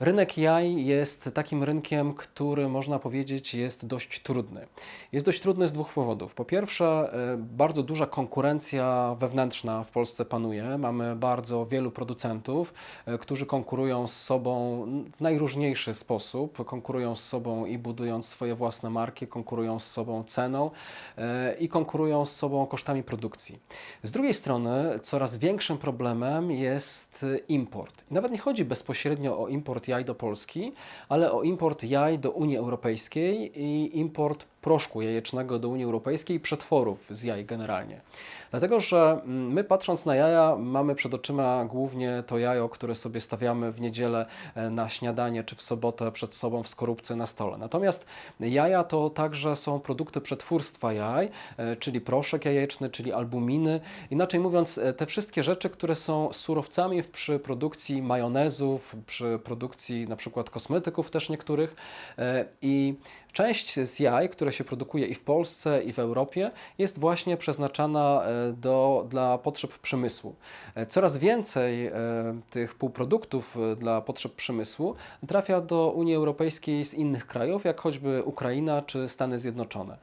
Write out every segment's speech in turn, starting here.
Rynek jaj jest takim rynkiem, który można powiedzieć jest dość trudny. Jest dość trudny z dwóch powodów. Po pierwsze, e, bardzo duża konkurencja wewnętrzna w Polsce panuje. Mamy bardzo wielu producentów, e, którzy konkurują z sobą w najróżniejszy sposób. Konkurują z sobą i budując swoje własne marki, konkurują z sobą ceną e, i konkurują z sobą kosztami produkcji. Z drugiej strony, coraz większym problemem jest import. Nawet nie chodzi bezpośrednio o import jaj do Polski, ale o import jaj do Unii Europejskiej i import proszku jajecznego do Unii Europejskiej i przetworów z jaj generalnie. Dlatego, że mm, my patrząc na jaja mamy przed oczyma głównie to jajo, które sobie stawiamy w niedzielę e, na śniadanie czy w sobotę przed sobą w skorupce na stole. Natomiast jaja to także są produkty przetwórstwa jaj, e, czyli proszek jajeczny, czyli albuminy. Inaczej mówiąc, e, te wszystkie rzeczy, które są surowcami przy produkcji majonezów, przy produkcji na przykład kosmetyków też niektórych. E, I część z jaj, które się produkuje i w Polsce, i w Europie, jest właśnie przeznaczana e, do, dla potrzeb przemysłu. E, Coraz więcej tych półproduktów dla potrzeb przemysłu trafia do Unii Europejskiej z innych krajów, jak choćby Ukraina czy Stany Zjednoczone.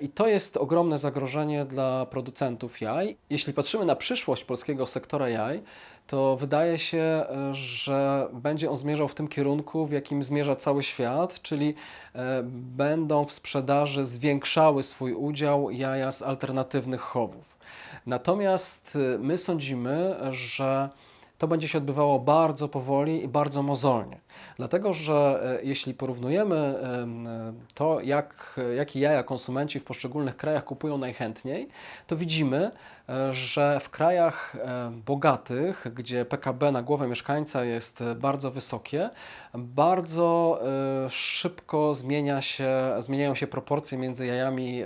I to jest ogromne zagrożenie dla producentów jaj. Jeśli patrzymy na przyszłość polskiego sektora jaj, to wydaje się, e, że będzie on zmierzał w tym kierunku, w jakim zmierza cały świat, czyli e, będą w sprzedaży zwiększały swój udział jaja z alternatywnych chowów. Natomiast e, my sądzimy, że to będzie się odbywało bardzo powoli i bardzo mozolnie. Dlatego, że e, jeśli porównujemy em, e, to, jak, jakie jaja konsumenci w poszczególnych krajach kupują najchętniej, to widzimy, e, że w krajach bogatych, gdzie PKB na głowę mieszkańca jest bardzo wysokie, bardzo szybko zmienia się, zmieniają się proporcje między jajami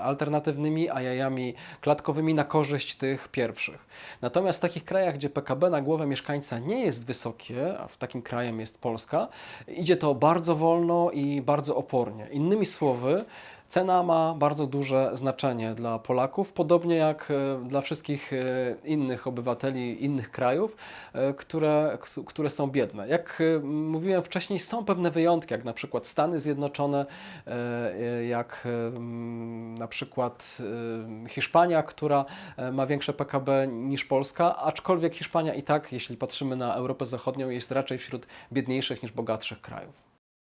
alternatywnymi a jajami klatkowymi na korzyść tych pierwszych. Natomiast w takich krajach, gdzie PKB na głowę mieszkańca nie jest wysokie, a w takim krajem jest Polska, idzie to bardzo wolno i bardzo opornie. Innymi słowy, Cena ma bardzo duże znaczenie dla Polaków, podobnie jak e, dla wszystkich e, innych obywateli innych krajów, e, które, które są biedne. Jak mówiłem wcześniej, są pewne wyjątki, jak na przykład Stany Zjednoczone, jak na przykład Hiszpania, która ma większe PKB niż Polska, aczkolwiek Hiszpania i tak, jeśli patrzymy na Europę Zachodnią, jest raczej wśród biedniejszych niż bogatszych krajów.